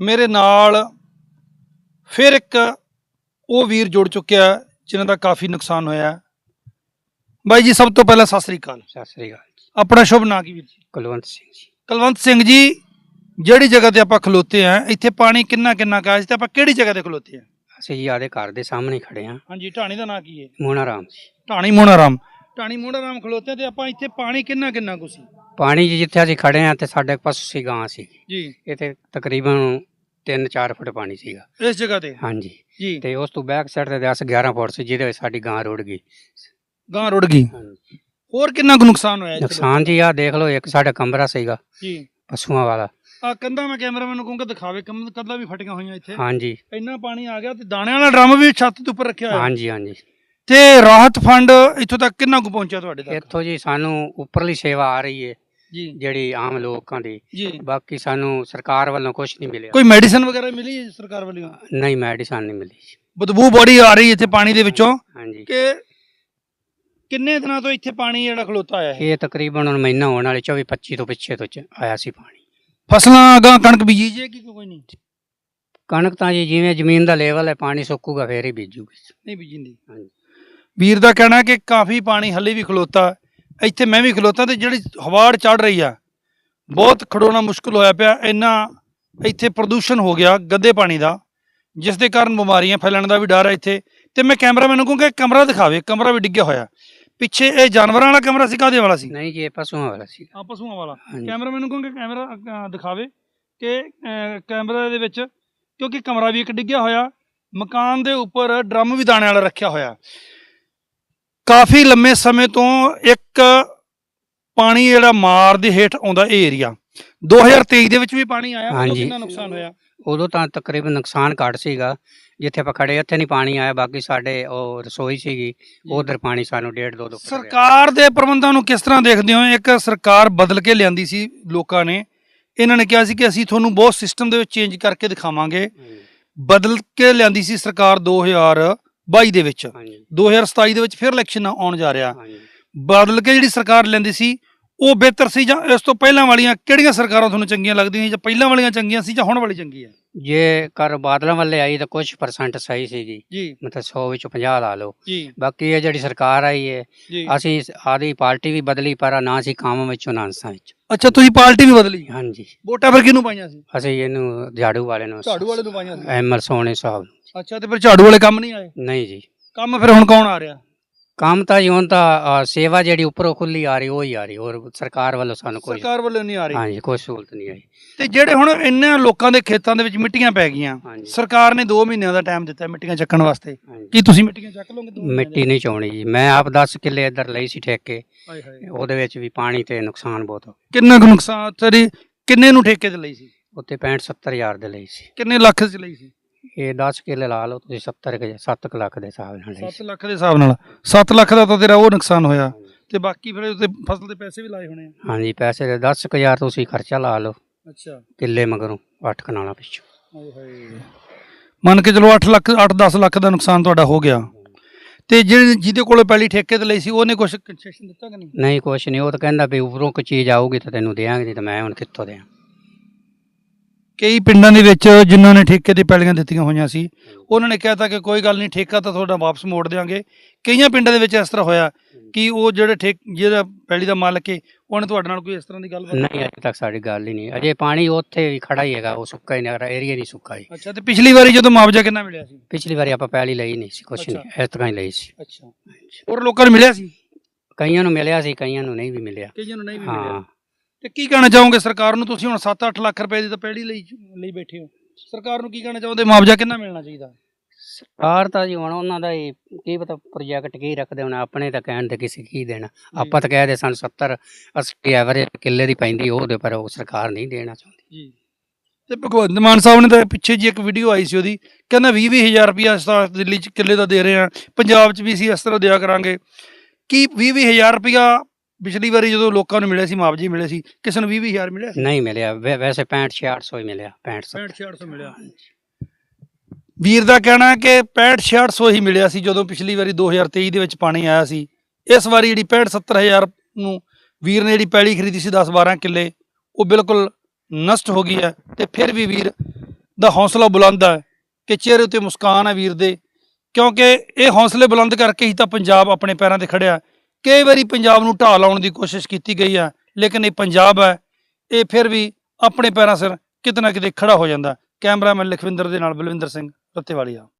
ਮੇਰੇ ਨਾਲ ਫਿਰ ਇੱਕ ਉਹ ਵੀਰ ਜੁੜ ਚੁੱਕਿਆ ਜਿਨ੍ਹਾਂ ਦਾ ਕਾਫੀ ਨੁਕਸਾਨ ਹੋਇਆ। ਬਾਈ ਜੀ ਸਭ ਤੋਂ ਪਹਿਲਾਂ ਸਤਿ ਸ੍ਰੀ ਅਕਾਲ। ਸਤਿ ਸ੍ਰੀ ਅਕਾਲ ਜੀ। ਆਪਣਾ ਸ਼ੁਭ ਨਾਂ ਕੀ ਵੀਰ ਜੀ? ਕੁਲਵੰਤ ਸਿੰਘ ਜੀ। ਕੁਲਵੰਤ ਸਿੰਘ ਜੀ ਜਿਹੜੀ ਜਗ੍ਹਾ ਤੇ ਆਪਾਂ ਖਲੋਤੇ ਆ ਇੱਥੇ ਪਾਣੀ ਕਿੰਨਾ ਕਿੰਨਾ ਕਾਜ ਤੇ ਆਪਾਂ ਕਿਹੜੀ ਜਗ੍ਹਾ ਤੇ ਖਲੋਤੇ ਆ ਅਸੀਂ ਜੀ ਆਦੇ ਘਰ ਦੇ ਸਾਹਮਣੇ ਖੜੇ ਹਾਂ। ਹਾਂਜੀ ਢਾਣੀ ਦਾ ਨਾਂ ਕੀ ਹੈ? ਮੋਨਾ ਰਾਮ ਜੀ। ਢਾਣੀ ਮੋਨਾਰਾਮ ਢਾਣੀ ਮੋਨਾਰਾਮ ਖਲੋਤੇ ਤੇ ਆਪਾਂ ਇੱਥੇ ਪਾਣੀ ਕਿੰਨਾ ਕਿੰਨਾ ਕੁ ਸੀ? ਪਾਣੀ ਜੀ ਜਿੱਥੇ ਅਸੀਂ ਖੜੇ ਹਾਂ ਤੇ ਸਾਡੇ ਪਾਸ ਸੀ ਗਾਂ ਸੀ। ਜੀ। ਇੱਥੇ ਤਕਰੀਬਨ 3-4 ਫੁੱਟ ਪਾਣੀ ਸੀਗਾ। ਇਸ ਜਗ੍ਹਾ ਤੇ? ਹਾਂਜੀ। ਜੀ। ਤੇ ਉਸ ਤੋਂ ਬੈਕ ਸਾਈਡ ਤੇ 10-11 ਫੁੱਟ ਸੀ ਜਿਹਦੇ ਵਿੱਚ ਸਾਡੀ ਗਾਂ ਰੁੜ ਗਈ। ਗਾਂ ਰੁੜ ਗਈ? ਹਾਂਜੀ। ਹੋਰ ਕਿੰਨਾ ਕੁ ਨੁਕਸਾਨ ਹੋਇਆ ਨੁਕਸਾਨ ਜੀ ਆ ਦੇਖ ਲਓ ਇੱਕ ਸਾਡਾ ਕਮਰਾ ਸੀਗਾ ਜੀ। ਪਸ਼ੂਆਂ ਵਾਲਾ। ਆ ਕੰਧਾਂ ਮੈਂ ਕੈਮਰਾਮੈਨ ਨੂੰ ਕਹੂੰਗਾ ਦਿਖਾਵੇ ਕੰਧ ਕੰਧਾਂ ਵੀ ਫਟੀਆਂ ਹੋਈਆਂ ਇੱਥੇ। ਹਾਂਜੀ। ਇੰਨਾ ਪਾਣੀ ਆ ਗਿਆ ਤੇ ਦਾਣਿਆਂ ਵਾਲਾ ਡਰਮ ਵੀ ਛੱਤ ਦੇ ਉੱਪਰ ਰੱਖਿਆ ਹੋਇਆ। ਹਾਂਜੀ ਹਾਂਜੀ। ਤੇ ਰਾਹਤ ਫੰਡ ਇੱਥੋਂ ਤੱਕ ਕਿੰਨਾ ਕੁ ਪਹੁੰਚਿਆ ਤੁਹਾਡੇ ਤੱਕ? ਇੱਥੋਂ ਜੀ ਸਾਨੂੰ ਉੱਪਰਲੀ ਸੇਵਾ ਆ ਰਹੀ ਹੈ ਜੀ ਜਿਹੜੀ ਆਮ ਲੋਕਾਂ ਦੀ। ਜੀ। ਬਾਕੀ ਸਾਨੂੰ ਸਰਕਾਰ ਵੱਲੋਂ ਕੁਝ ਨਹੀਂ ਮਿਲਿਆ। ਕੋਈ ਮੈਡੀਸਨ ਵਗੈਰਾ ਮਿਲੀ ਹੈ ਸਰਕਾਰ ਵੱਲੋਂ? ਨਹੀਂ ਮੈਡੀਸਨ ਨਹੀਂ ਮਿਲੀ ਜੀ। ਬਦਬੂ ਬੜੀ ਆ ਰਹੀ ਹੈ ਇੱਥੇ ਪਾਣੀ ਦੇ ਵਿੱਚੋਂ। ਹਾਂਜੀ। ਕਿ ਕਿੰਨੇ ਦਿਨਾਂ ਤੋਂ ਇੱਥੇ ਪਾਣੀ ਜਿਹੜਾ ਖਲੋਤਾ ਆਇਆ ਹੈ? ਇਹ ਤਕਰੀਬਨ ਹੁਣ ਮਹੀਨਾ ਹੋਣ ਵਾਲੇ 24 25 ਤੋਂ ਪਿੱਛੇ ਤੋਂ ਚ- ਆਇਆ ਸੀ ਪਾਣੀ। ਫਸਲਾਂ ਅਗਾਂ ਕਣਕ ਬੀਜੀ ਜੇ ਕਿ ਕੋਈ ਨਹੀਂ? ਕਣਕ ਤਾਂ ਜੀ ਜਿਵੇਂ ਜ਼ਮੀਨ ਦਾ ਲੈਵਲ ਹੈ ਪਾਣੀ ਸੁੱਕੂਗਾ ਫੇਰ ਹੀ ਬੀਜੂਗੀ। ਨਹੀਂ ਬੀਜਿੰਦੀ। ਹਾਂਜੀ। ਵੀਰ ਦਾ ਕਹਿਣਾ ਕਿ ਕਾਫੀ ਪਾਣੀ ਹੱਲੇ ਵੀ ਖਲੋਤਾ ਇੱਥੇ ਮੈਂ ਵੀ ਖਲੋਤਾ ਤੇ ਜਿਹੜੀ ਹਵਾੜ ਚੜ ਰਹੀ ਆ ਬਹੁਤ ਖੜੋਣਾ ਮੁਸ਼ਕਲ ਹੋਇਆ ਪਿਆ ਇੰਨਾ ਇੱਥੇ ਪ੍ਰਦੂਸ਼ਣ ਹੋ ਗਿਆ ਗੱਦੇ ਪਾਣੀ ਦਾ ਜਿਸ ਦੇ ਕਾਰਨ ਬਿਮਾਰੀਆਂ ਫੈਲਣ ਦਾ ਵੀ ਡਰ ਹੈ ਇੱਥੇ। ਤੇ ਮੈਂ ਕੈਮਰਾਮੈਨ ਨੂੰ ਕਹੂੰਗਾ ਕਮਰਾ ਦਿਖਾਵੇ ਕਮਰਾ ਵੀ ਡਿੱਗਿਆ ਹੋਇਆ। ਪਿੱਛੇ ਇਹ ਜਾਨਵਰਾਂ ਵਾਲਾ ਕਮਰਾ ਸੀ ਕਾਹਦੇ ਵਾਲਾ ਸੀ? ਨਹੀਂ ਜੀ ਇਹ ਪਸ਼ੂਆਂ ਵਾਲਾ ਸੀ। ਆ ਪਸ਼ੂਆਂ ਵਾਲਾ। ਕੈਮਰਾਮੈਨ ਨੂੰ ਕਹੂੰਗਾ ਕੈਮਰਾ ਅ, ਦਿਖਾਵੇ ਕਿ ਅ, ਕੈਮਰਾ ਦੇ ਵਿੱਚ ਕਿਉਂਕਿ ਕਮਰਾ ਵੀ ਇੱਕ ਡਿੱਗਿਆ ਹੋਇਆ ਮਕਾਨ ਦੇ ਉੱਪਰ ਡਰਮ ਵੀ ਦਾਣੇ ਵਾਲਾ ਰੱਖਿਆ ਹੋਇਆ। ਕਾਫੀ ਲੰਮੇ ਸਮੇਂ ਤੋਂ ਇੱਕ ਪਾਣੀ ਜਿਹੜਾ ਮਾਰ ਦੇ ਹੇਠ ਆਉਂਦਾ ਇਹ ਏਰੀਆ 2023 ਦੇ ਵਿੱਚ ਵੀ ਪਾਣੀ ਆਇਆ ਉਦੋਂ ਹਾਂਜੀ। ਕਿੰਨਾ ਨੁਕਸਾਨ ਹੋਇਆ? ਉਦੋਂ ਤਾਂ ਤਕਰੀਬਨ ਨੁਕਸਾਨ ਘੱਟ ਸੀਗਾ। ਜਿੱਥੇ ਆਪਾਂ ਖੜੇ ਉੱਥੇ ਨਹੀਂ ਪਾਣੀ ਆਇਆ ਬਾਕੀ ਸਾਡੇ ਉਹ ਰਸੋਈ ਸੀਗੀ ਉਧਰ ਪਾਣੀ ਸਾਨੂੰ ਡੇਢ ਦੋ ਦੋ ਫੁੱਟ ਰਿਹਾ। ਸਰਕਾਰ ਦੇ ਪ੍ਰਬੰਧਾਂ ਨੂੰ ਕਿਸ ਤਰ੍ਹਾਂ ਦੇਖਦੇ ਹੋ? ਇੱਕ ਸਰਕਾਰ ਬਦਲ ਕੇ ਲਿਆਂਦੀ ਸੀ ਲੋਕਾਂ ਨੇ। ਇਹਨਾਂ ਨੇ ਕਿਹਾ ਸੀ ਕਿ ਅਸੀਂ ਤੁਹਾਨੂੰ ਬਹੁਤ ਸਿਸਟਮ ਦੇ ਵਿੱਚ ਚੇਂਜ ਕਰਕੇ ਦਿਖਾਵਾਂਗੇ। ਬਦਲ ਕੇ ਲਿਆਂਦੀ ਸੀ ਸਰਕਾਰ 2022 ਦੇ ਵਿੱਚ। ਹਾਂਜੀ। 2027 ਦੇ ਵਿੱਚ ਫਿਰ ਇਲੈਕਸ਼ਨ ਆਉਣ ਜਾ ਰਿਹਾ। ਹਾਂਜੀ। ਬਦਲ ਕੇ ਜਿਹੜੀ ਸਰਕਾਰ ਲੈਂਦੀ ਸੀ ਉਹ ਬਿਹਤਰ ਸੀ ਜਾਂ ਇਸ ਤੋਂ ਪਹਿਲਾਂ ਵਾਲੀਆਂ ਕਿਹੜੀਆਂ ਸਰਕਾਰਾਂ ਤੁਹਾਨੂੰ ਚੰਗੀਆਂ ਲੱਗਦੀਆਂ ਜਾਂ ਪਹਿਲਾਂ ਵਾਲੀਆਂ ਚੰਗੀਆਂ ਸੀ ਜਾਂ ਹੁਣ ਵਾਲੀ ਚੰਗੀ ਹੈ? ਜੇ ਕਰ ਬਾਦਲਾਂ ਵੱਲੇ ਆਈ ਤਾਂ ਕੁਝ ਪਰਸੈਂਟ ਸਹੀ ਸੀਗੀ। ਜੀ। ਮਤਲਬ 100 ਵਿੱਚੋਂ 50 ਲਾ ਲਓ। ਜੀ। ਬਾਕੀ ਇਹ ਜਿਹੜੀ ਸਰਕਾਰ ਆਈ ਹੈ ਅਸੀਂ ਆਦੀ ਪਾਰਟੀ ਵੀ ਬਦਲੀ ਪਰ ਨਾ ਸੀ ਕੰਮ ਵਿੱਚੋਂ ਨਾ ਅੰਸਾਂ ਵਿੱਚ। ਅੱਛਾ ਤੁਸੀਂ ਪਾਰਟੀ ਵੀ ਬਦਲੀ? ਹਾਂਜੀ। ਵੋਟਾਂ ਫਿਰ ਕਿਹਨੂੰ ਪਾਈਆਂ ਸੀ? ਅਸੀਂ ਇਹਨੂੰ ਝਾੜੂ ਵਾਲੇ ਨੂੰ ਝਾੜੂ ਵਾਲੇ ਨੂੰ ਪਾਈਆਂ ਸੀ। ਐਮਐਲ ਸੋਹਣੇ ਸਾਹਿਬ। ਅੱਛਾ ਤੇ ਫਿਰ ਝਾੜੂ ਵਾਲੇ ਕੰਮ ਨਹੀਂ ਆਏ? ਨਹੀਂ ਜੀ। ਕੰਮ ਫਿਰ ਹੁਣ ਕੌਣ ਆ ਰਿਹਾ? ਕੰਮ ਤਾਂ ਜੀ ਹੁਣ ਤਾਂ ਅ, ਸੇਵਾ ਜਿਹੜੀ ਉੱਪਰੋਂ ਖੁੱਲੀ ਆ ਰਹੀ ਉਹ ਹੀ ਆ ਰਹੀ ਹੋਰ ਸਰਕਾਰ ਵੱਲੋਂ ਸਾਨੂੰ ਕੋਈ ਸਰਕਾਰ ਵੱਲੋਂ ਨਹੀਂ ਆ ਰਹੀ। ਹਾਂਜੀ ਕੋਈ ਸਹੂਲਤ ਨਹੀਂ ਆਈ। ਤੇ ਜਿਹੜੇ ਹੁਣ ਇੰਨੇ ਲੋਕਾਂ ਦੇ ਖੇਤਾਂ ਦੇ ਵਿੱਚ ਮਿੱਟੀਆਂ ਪੈ ਗਈਆਂ ਹਾਂਜੀ। ਸਰਕਾਰ ਨੇ 2 ਮਹੀਨਿਆਂ ਦਾ ਟਾਈਮ ਦਿੱਤਾ ਮਿੱਟੀਆਂ ਚੱਕਣ ਵਾਸਤੇ। ਹਾਂਜੀ। ਕੀ ਤੁਸੀਂ ਮਿੱਟੀਆਂ ਚੱਕ ਲਓਗੇ ਦੋ ਮਹੀਨਿਆਂ ਮਿੱਟੀ ਨਹੀਂ ਚੋਣੀ ਜੀ ਮੈਂ ਆਪ 10 ਕਿੱਲੇ ਇੱਧਰ ਲਈ ਸੀ ਠੇਕੇ। ਦੇ? ਹਾਏ ਹਾਏ। ਉਹਦੇ ਵਿੱਚ ਵੀ ਪਾਣੀ ਤੇ ਨੁਕਸਾਨ ਬਹੁਤ ਹੋ ਕਿੰਨਾ ਕੁ ਨੁਕਸਾਨ ਤੇਰੀ ਕਿੰਨੇ ਨੂੰ ਠੇਕੇ ਤੇ ਲਈ ਸੀ? ਉੱਤੇ 65 70 ਹਜ਼ਾਰ ਦੇ ਲਈ ਸੀ। ਕਿੰਨੇ ਲੱਖ ਚ ਲਈ ਸੀ? ਇਹ 10 ਕਿੱਲੇ ਲਾ ਲਓ ਤੁਸੀਂ 70 ਕੁ 7 ਲੱਖ ਦੇ ਹਿਸਾਬ ਨਾਲ ਲਈ 7 ਸੀ ਲੱਖ ਦੇ ਹਿਸਾਬ ਨਾਲ। 7 ਲੱਖ ਦਾ ਤਾਂ ਤੇਰਾ ਉਹ ਨੁਕਸਾਨ ਹੋਇਆ। ਤੇ ਬਾਕੀ ਫਿਰ ਉਹਤੇ ਫਸਲ ਦੇ ਪੈਸੇ ਵੀ ਲਾਏ ਹੋਣੇ ਆ। ਹਾਂਜੀ ਪੈਸੇ ਦੇ 10 ਕੁ ਹਜ਼ਾਰ ਤੁਸੀਂ ਖਰਚਾ ਲਾ ਲਓ। ਅੱਛਾ। ਕਿੱਲੇ ਮਗਰੋਂ 8 ਕਨਾਲਾਂ ਪਿੱਛੋਂ। ਹਾਏ ਹਾਏ। ਮੰਨ ਕੇ ਚਲੋ 8 ਲੱਖ 8-10 ਲੱਖ ਦਾ ਨੁਕਸਾਨ ਤੁਹਾਡਾ ਹੋ ਗਿਆ। ਤੇ ਜਿਹੜੇ ਜਿਹਦੇ ਕੋਲੇ ਪਹਿਲੀ ਠੇਕੇ ਤੇ ਲਈ ਸੀ ਉਹਨੇ ਕੁਝ ਕੰਸੈਸ਼ਨ ਦਿੱਤਾ ਕਿ ਨਹੀਂ? ਨਹੀਂ ਕੁਛ ਨਹੀਂ। ਉਹ ਤਾਂ ਕਹਿੰਦਾ ਵੀ ਉੱਪਰੋਂ ਕੋਈ ਚੀਜ਼ ਆਊਗੀ ਤਾਂ ਤੈਨੂੰ ਦੇਾਂਗੇ ਨਹੀਂ ਤਾਂ ਮੈਂ ਹੁਣ ਕਿੱਥੋਂ ਦਿਆਂ? ਕਈ ਪਿੰਡਾਂ ਦੇ ਵਿੱਚ ਜਿਨ੍ਹਾਂ ਨੇ ਠੇਕੇ ਤੇ ਪੈਲੀਆਂ ਦਿੱਤੀਆਂ ਹੋਈਆਂ ਸੀ ਉਹਨਾਂ ਨੇ ਕਹਿਤਾ ਕਿ ਕੋਈ ਗੱਲ ਨਹੀਂ ਠੇਕਾ ਤਾਂ ਤੁਹਾਡਾ ਵਾਪਸ ਮੋੜ ਦੇਵਾਂਗੇ ਕਈਆਂ ਪਿੰਡਾਂ ਦੇ ਵਿੱਚ ਇਸ ਤਰ੍ਹਾਂ ਹੋਇਆ ਕਿ ਉਹ ਜਿਹੜੇ ਠੇਕ ਜਿਹੜਾ ਪੈਲੀ ਦਾ ਮਾਲਕ ਹੈ ਉਹਨੇ ਤੁਹਾਡੇ ਨਾਲ ਕੋਈ ਇਸ ਤਰ੍ਹਾਂ ਦੀ ਗੱਲ ਨਹੀਂ ਅਜੇ ਤੱਕ ਸਾਡੀ ਗੱਲ ਹੀ ਨਹੀਂ। ਅਜੇ ਪਾਣੀ ਉੱਥੇ ਵੀ ਖੜਾ ਹੀ ਹੈਗਾ ਉਹ ਸੁੱਕਾ ਹੀ ਨਹੀਂ ਏਰੀਆ ਨਹੀਂ ਸੁੱਕਾ ਹੀ ਅੱਛਾ ਤੇ ਪਿਛਲੀ ਵਾਰੀ ਜਦੋਂ ਮੁਆਵਜ਼ਾ ਕਿੰਨਾ ਮਿਲਿਆ ਸੀ? ਪਿਛਲੀ ਵਾਰੀ ਆਪਾਂ ਪਹਿਲੀ ਲਈ ਨਹੀਂ ਸੀ ਕੁਛ ਨਹੀਂ ਇਸ ਤਰ੍ਹਾਂ ਹੀ ਲਈ ਸੀ। ਅੱਛਾ। ਹੋਰ ਲੋਕਾਂ ਨੂੰ ਮਿਲਿਆ ਸੀ? ਕਈਆਂ ਨੂੰ ਮਿਲਿਆ ਸੀ ਕਈਆਂ ਨੂੰ ਨਹੀਂ ਵੀ ਮਿਲਿਆ। ਕਈਆਂ ਨੂੰ ਨਹੀਂ ਵੀ ਹਾਂ। ਮਿਲਿਆ। ਤੇ ਕੀ ਕਹਿਣਾ ਚਾਹੋਗੇ ਸਰਕਾਰ ਨੂੰ? ਤੁਸੀਂ ਹੁਣ 7-8 ਲੱਖ ਰੁਪਏ ਦੀ ਤਾਂ ਪੈੜੀ ਲਈ ਲਈ ਬੈਠੇ ਹੋ। ਸਰਕਾਰ ਨੂੰ ਕੀ ਕਹਿਣਾ ਚਾਹੁੰਦੇ ਮੁਆਵਜ਼ਾ ਕਿੰਨਾ ਮਿਲਣਾ ਚਾਹੀਦਾ? ਸਰਕਾਰ ਤਾਂ ਜੀ ਹੁਣ ਉਹਨਾਂ ਦਾ ਹੀ ਕੀ ਪਤਾ ਪ੍ਰੋਜੈਕਟ ਕੀ ਰੱਖਦੇ ਹੁਣ ਆਪਣੇ ਤਾਂ ਕਹਿਣ ਤੇ ਕਿਸੇ ਕੀ ਦੇਣਾ। ਆਪਾਂ ਤਾਂ ਕਹਿਦੇ ਸਾਨੂੰ 70 80 ਐਵਰੇਜ ਕਿੱਲੇ ਦੀ ਪੈਂਦੀ ਉਹਦੇ ਪਰ ਉਹ ਸਰਕਾਰ ਨਹੀਂ ਦੇਣਾ ਚਾਹੁੰਦੀ। ਜੀ। ਤੇ ਭਗਵੰਤ ਮਾਨ ਸਾਹਿਬ ਨੇ ਤਾਂ ਪਿੱਛੇ ਜੀ ਇੱਕ ਵੀਡੀਓ ਆਈ ਸੀ ਉਹਦੀ ਕਹਿੰਦਾ 20 ਹਜ਼ਾਰ ਰੁਪਇਆ ਇਸ ਤਰ੍ਹਾਂ ਦਿੱਲੀ 'ਚ ਕਿੱਲੇ ਦਾ ਦੇ ਰਹੇ ਆ ਪੰਜਾਬ 'ਚ ਵੀ ਅਸੀਂ ਇਸ ਤਰ੍ਹਾਂ ਦਿਆ ਕਰਾਂਗੇ। ਕੀ 20 ਹਜ਼ਾਰ ਰੁਪਇਆ ਪਿਛਲੀ ਵਾਰੀ ਜਦੋਂ ਲੋਕਾਂ ਨੂੰ ਮਿਲਿਆ ਸੀ ਮੁਆਵਜ਼ੇ ਮਿਲੇ ਸੀ ਕਿਸੇ ਨੂੰ 20 ਹਜ਼ਾਰ ਮਿਲਿਆ? ਸੀ ਨਹੀਂ ਮਿਲਿਆ ਵੈ- ਵੈਸੇ 65 6800 ਹੀ ਮਿਲਿਆ 65 600 ਮਿਲਿਆ। ਵੀਰ ਦਾ ਕਹਿਣਾ ਹੈ ਕਿ 65 6600 ਹੀ ਮਿਲਿਆ ਸੀ ਜਦੋਂ ਪਿਛਲੀ ਵਾਰੀ 2023 ਦੇ ਵਿੱਚ ਪਾਣੀ ਆਇਆ ਸੀ। ਇਸ ਵਾਰੀ ਜਿਹੜੀ 65 70000 ਨੂੰ ਵੀਰ ਨੇ ਜਿਹੜੀ ਪੈਲੀ ਖਰੀਦੀ ਸੀ 10 12 ਕਿੱਲੇ ਉਹ ਬਿਲਕੁਲ ਨਸ਼ਟ ਹੋ ਗਈ ਹੈ। ਤੇ ਫਿਰ ਵੀ ਵੀਰ ਦਾ ਹੌਸਲਾ ਬੁਲੰਦ ਹੈ ਕਿ ਚਿਹਰੇ ਉੱਤੇ ਮੁਸਕਾਨ ਹੈ ਵੀਰ ਦੇ ਕਿਉਂਕਿ ਇਹ ਹੌਸਲੇ ਬੁਲੰਦ ਕਰਕੇ ਹੀ ਤਾਂ ਪੰਜਾਬ ਆਪਣੇ ਪੈਰਾਂ ਤੇ ਖੜਿਆ। ਕਈ ਵਾਰੀ ਪੰਜਾਬ ਨੂੰ ਢਾਹ ਲਾਉਣ ਦੀ ਕੋਸ਼ਿਸ਼ ਕੀਤੀ ਗਈ ਹੈ ਲੇਕਿਨ ਇਹ ਪੰਜਾਬ ਹੈ, ਇਹ ਫਿਰ ਵੀ ਆਪਣੇ ਪੈਰਾਂ ਸਿਰ ਕਿਤੇ ਨਾ ਕਿਤੇ ਖੜਾ ਹੋ ਜਾਂਦਾ। ਕੈਮਰਾਮੈਨ ਲਖਵਿੰਦਰ ਦੇ ਨਾਲ ਬਲਵਿੰਦਰ ਸਿੰਘ, ਰੱਤੇਵਾਲੀਆ।